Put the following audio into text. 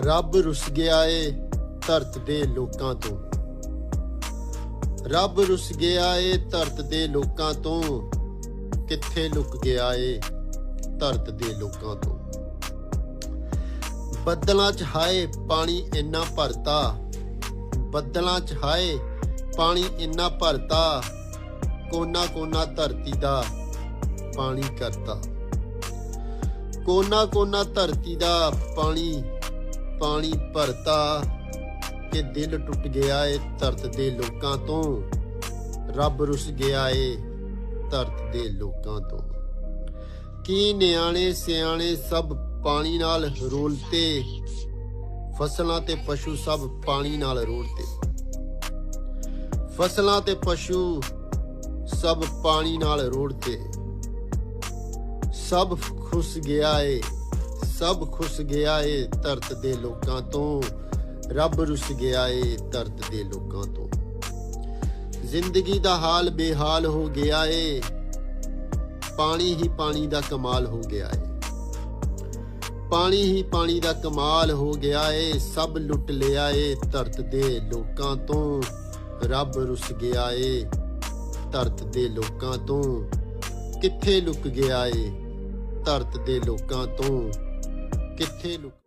ਰੱਬ ਰੁੱਸ ਗਿਆ ਏ ਧਰਤ ਦੇ ਲੋਕਾਂ ਤੋਂ। ਰੱਬ ਰੁੱਸ ਗਿਆ ਏ ਧਰਤ ਦੇ ਲੋਕਾਂ ਤੋਂ। ਕਿੱਥੇ ਲੁਕ ਗਿਆ ਏ ਧਰਤ ਦੇ ਲੋਕਾਂ ਤੋਂ। ਬੱਦਲਾਂ 'ਚ ਹਾਏ ਪਾਣੀ ਇੰਨਾ ਭਰਤਾ। ਬੱਦਲਾਂ 'ਚ ਹਾਏ ਪਾਣੀ ਇੰਨਾ ਭਰਤਾ। ਕੋਨਾ ਕੋਨਾ ਧਰਤੀ ਦਾ ਪਾਣੀ ਕਰਤਾ। ਕੋਨਾ ਕੋਨਾ ਧਰਤੀ ਦਾ ਪਾਣੀ ਪਾਣੀ ਭਰਤਾ ਕਿ ਦਿਲ ਟੁੱਟ ਗਿਆ ਏ ਧਰਤ ਦੇ ਲੋਕਾਂ ਤੋਂ। ਰੱਬ ਰੁੱਸ ਗਿਆ ਏ ਧਰਤ ਦੇ ਲੋਕਾਂ ਤੋਂ। ਕੀ ਨਿਆਣੇ ਸਿਆਣੇ ਸਭ ਪਾਣੀ ਨਾਲ ਰੋਲਤੇ? ਫਸਲਾਂ ਤੇ ਪਸ਼ੂ ਸਭ ਪਾਣੀ ਨਾਲ ਰੋਲਤੇ। ਫਸਲਾਂ ਤੇ ਪਸ਼ੂ ਸਭ ਪਾਣੀ ਨਾਲ ਰੋੜਤੇ ਸਭ ਖੁਸ ਗਿਆ ਏ ਸਭ ਖੁੱਸ ਗਿਆ ਏ ਧਰਤ ਦੇ ਲੋਕਾਂ ਤੋਂ। ਰੱਬ ਰੁੱਸ ਗਿਆ ਏ ਧਰਤ ਦੇ ਲੋਕਾਂ ਤੋਂ। ਜ਼ਿੰਦਗੀ ਦਾ ਹਾਲ ਬੇਹਾਲ ਹੋ ਗਿਆ ਏ। ਪਾਣੀ ਹੀ ਪਾਣੀ ਦਾ ਕਮਾਲ ਹੋ ਗਿਆ ਏ। ਪਾਣੀ ਹੀ ਪਾਣੀ ਦਾ ਕਮਾਲ ਹੋ ਗਿਆ ਏ। ਸਭ ਲੁੱਟ ਲਿਆ ਏ ਧਰਤ ਦੇ ਲੋਕਾਂ ਤੋਂ। ਰੱਬ ਰੁੱਸ ਗਿਆ ਏ ਧਰਤ ਦੇ ਲੋਕਾਂ ਤੋਂ। ਕਿੱਥੇ ਲੁਕ ਗਿਆ ਏ ਧਰਤ ਦੇ ਲੋਕਾਂ ਤੋਂ। ਕਿੱਥੇ ਲੁਕ